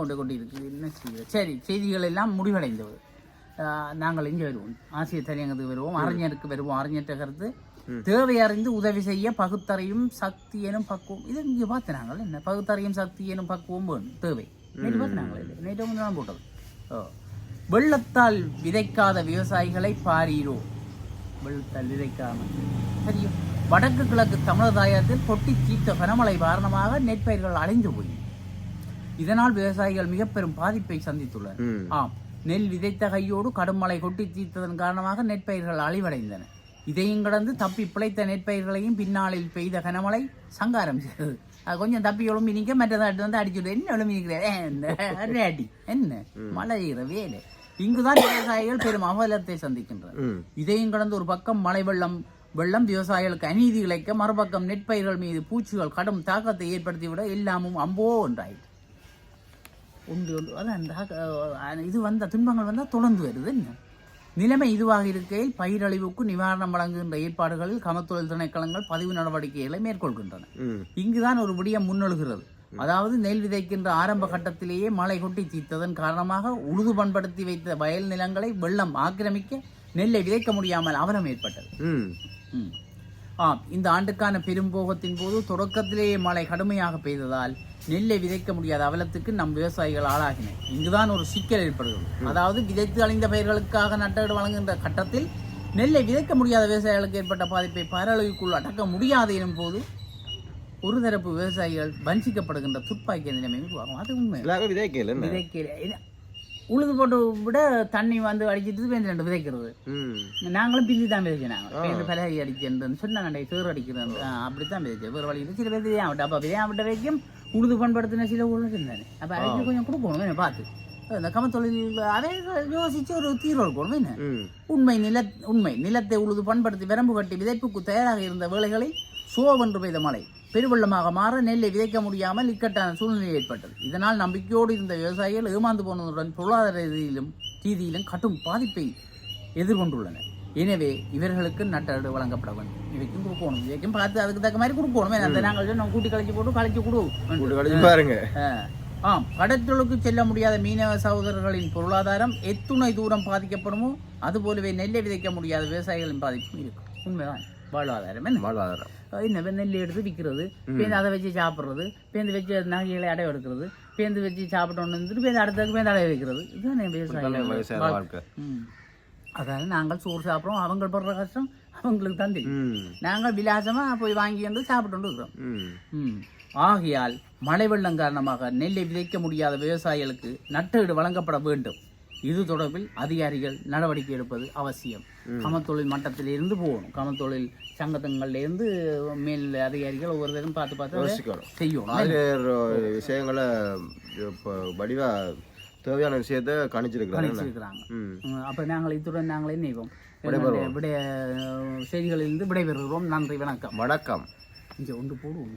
கொண்டு கொண்டு இருக்குது என்ன செய்வது? சரி செய்திகள் எல்லாம் முடிவடைந்தது. நாங்கள் இங்கே வருவோம். ஆசிரியர் தலையங்கத்துக்கு வருவோம். அறிஞருக்கு வருவோம். அறிஞர்கிட்ட கருத்து தேவை அறிந்து உதவி செய்ய பகுத்தறியும் சக்தி எனும் பக்குவம். இது இங்கே பார்த்து நாங்கள் என்ன? பகுத்தறியும் சக்தி எனும் பக்குவம் வேணும் தேவை. நேற்று பார்த்து நாங்கள் நேற்று வந்து நான் போட்டது. ஓ. வெள்ளத்தால் விதைக்காத விவசாயிகளை பாரீரோ? வெள்ளத்தால் விதைக்காமல் சரியோ வடக்கு கிழக்கு தமிழதாயத்தில் பொட்டி தீர்த்த கனமழை காரணமாக நெற்பயிர்கள் அழிந்து போயின. இதனால் விவசாயிகள் மிக பெரும் பாதிப்பை சந்தித்துள்ளனர். ஆம். நெல் விதைத்த கையோடு கடும் மழை கொட்டி தீர்த்ததன் காரணமாக நெற்பயிர்கள் அழிவடைந்தன. இதையும் கடந்து தப்பி பிழைத்த நெற்பயிர்களையும் பின்னாளில் பெய்த கனமழை சங்காரம் செய்தது. அது கொஞ்சம் தப்பி எழும்பி நிற்க மற்றதை அடுத்து வந்து அடிச்சுட்டு என்ன எழும்பி நிற்கிறேன் அடி என்ன? மழை வேலை. இங்குதான் விவசாயிகள் பெரும் அவலத்தை சந்திக்கின்றனர். இதையும் கடந்து ஒரு பக்கம் மழை வெள்ளம் வெள்ளம் விவசாயிகளுக்கு அநீதி இழைக்க மறுபக்கம் நெற்பயிர்கள் மீது பூச்சிகள் கடும் தாக்கத்தை ஏற்படுத்திவிட எல்லாமும் அம்போ ஒன்றாயிற்று. ஒன்று ஒன்று அதான் இந்த இது வந்த துன்பங்கள் வந்தால் தொடர்ந்து வருது என்ன? நிலைமை இதுவாக இருக்கையில் பயிரழிவுக்கு நிவாரணம் வழங்குகின்ற ஏற்பாடுகளில் கமத்தொழில் திணைக்களங்கள் பதிவு நடவடிக்கைகளை மேற்கொள்கின்றன. இங்குதான் ஒரு விடயம் முன்னெழுகிறது. அதாவது நெல் விதைக்கின்ற ஆரம்ப கட்டத்திலேயே மழை கொட்டி தீர்த்ததன் காரணமாக உழுது பண்படுத்தி வைத்த வயல் நிலங்களை வெள்ளம் ஆக்கிரமிக்க நெல்லை விதைக்க முடியாமல் அவலம் ஏற்பட்டது. ஆம் இந்த ஆண்டுக்கான பெரும்போகத்தின் போது தொடக்கத்திலேயே மழை கடுமையாக பெய்ததால் நெல்லை விதைக்க முடியாத அவலத்துக்கு நம் விவசாயிகள் ஆளாகின இங்குதான் ஒரு சிக்கல் ஏற்படுகிறது. அதாவது விதைத்து அழிந்த பயிர்களுக்காக நட்டஈடு வழங்குகின்ற கட்டத்தில் நெல்லை விதைக்க முடியாத விவசாயிகளுக்கு ஏற்பட்ட பாதிப்பை பரளவுக்குள் அடக்க முடியாது எனும் போது ஒரு தரப்பு விவசாயிகள் வஞ்சிக்கப்படுகின்ற துப்பாக்கிய நிலைமை உருவாகும். அது உண்மை. விதைக்கல என்ன? விதைக்க உழுது போட்டு விட தண்ணி வந்து அடிச்சிட்டு பேருந்து ரெண்டு விதைக்கிறது. நாங்களும் பிந்தி தான் விதைச்சோம் நாங்கள் பேருந்து பலகை அடிக்கிறேன்னு சொன்னாங்க சேர் அடிக்கிறேன் அப்படித்தான் விதைச்சோம். வேறு வழியில் சில பேர் விதையா விட்டு அப்போ விதையா விட்ட வரைக்கும் உழுது பண்படுத்தின சில ஊழல் இருந்தானே அப்போ அதுக்கு கொஞ்சம் கொடுக்கணும் என்ன பார்த்து. இந்த கமத்தொழில் அதை யோசிச்சு ஒரு தீர்வு கொடுக்கணும் என்ன உண்மை நில உண்மை நிலத்தை உழுது பண்படுத்தி வரம்பு கட்டி விதைப்புக்கு தயாராக இருந்த வேளைகளில் சோவென்று பெய்த மழை. பெருவெள்ளமாக மாற நெல்லை விதைக்க முடியாமல் இக்கட்டான சூழ்நிலை ஏற்பட்டது. இதனால் நம்பிக்கையோடு இருந்த விவசாயிகள் ஏமாந்து போனதுடன் பொருளாதார ரீதியிலும் ரீதியிலும் கடும் பாதிப்பை எதிர்கொண்டுள்ளனர். எனவே இவர்களுக்கு நட்டடு வழங்கப்பட வேண்டும். இவைக்கும் கொடுக்கணும். இவைக்கும் பார்த்து அதுக்கு தக்க மாதிரி கொடுக்கணும். அந்த நாங்கள் சொன்னோம் கூட்டி கழிச்சு போட்டு கழிச்சு கொடு. பாருங்க. ஆம். கடற்றொழுக்கு செல்ல முடியாத மீனவ சகோதரர்களின் பொருளாதாரம் எத்துணை தூரம் பாதிக்கப்படுமோ அதுபோலவே நெல்லை விதைக்க முடியாத விவசாயிகளின் பாதிப்பும் இருக்கும். உண்மைதான். வாழ்வாதாரம் என்ன வாழ்வாதாரம். என்ன நெல் எடுத்து விற்கிறது பேருந்து அதை வச்சு சாப்பிட்றது பேருந்து வச்சு நகைகளை அடை எடுக்கிறது பேருந்து வச்சு சாப்பிட்டோன்னு இருந்துட்டு பேருந்து அடுத்ததுக்கு பேருந்து அடைய வைக்கிறது இதுதான் விவசாயம் விவசாய வாழ்க்கை அதாவது நாங்கள் சோறு சாப்பிட்றோம் அவங்க படுற கஷ்டம் அவங்களுக்கு தான் தெரியும் நாங்கள் விலாசமாக போய் வாங்கி வந்து சாப்பிட்டு இருக்கிறோம். ஆகையால் மழை வெள்ளம் காரணமாக நெல்லை விதைக்க முடியாத விவசாயிகளுக்கு நட்டஈடு வழங்கப்பட வேண்டும் இது தொடர்பில் அதிகாரிகள் நடவடிக்கை எடுப்பது அவசியம். கமத்தொழில் மட்டத்தில் இருந்து போகணும். கமத்தொழில் சங்கத்தங்கள்ல இருந்து மேல் அதிகாரிகள் ஒவ்வொருத்தரும் பார்த்து பார்த்து ஆசிரியர் விஷயங்களை இப்போ வடிவா தேவையான விஷயத்த கணிச்சிருக்கிறாங்க. ம், அப்ப நாங்கள் இத்துடன் நாங்கள் இணைவோம். விடை செய்திகளிலிருந்து விடைபெறுகிறோம். நன்றி வணக்கம். வணக்கம். இங்கே ஒன்று போடுவோம்.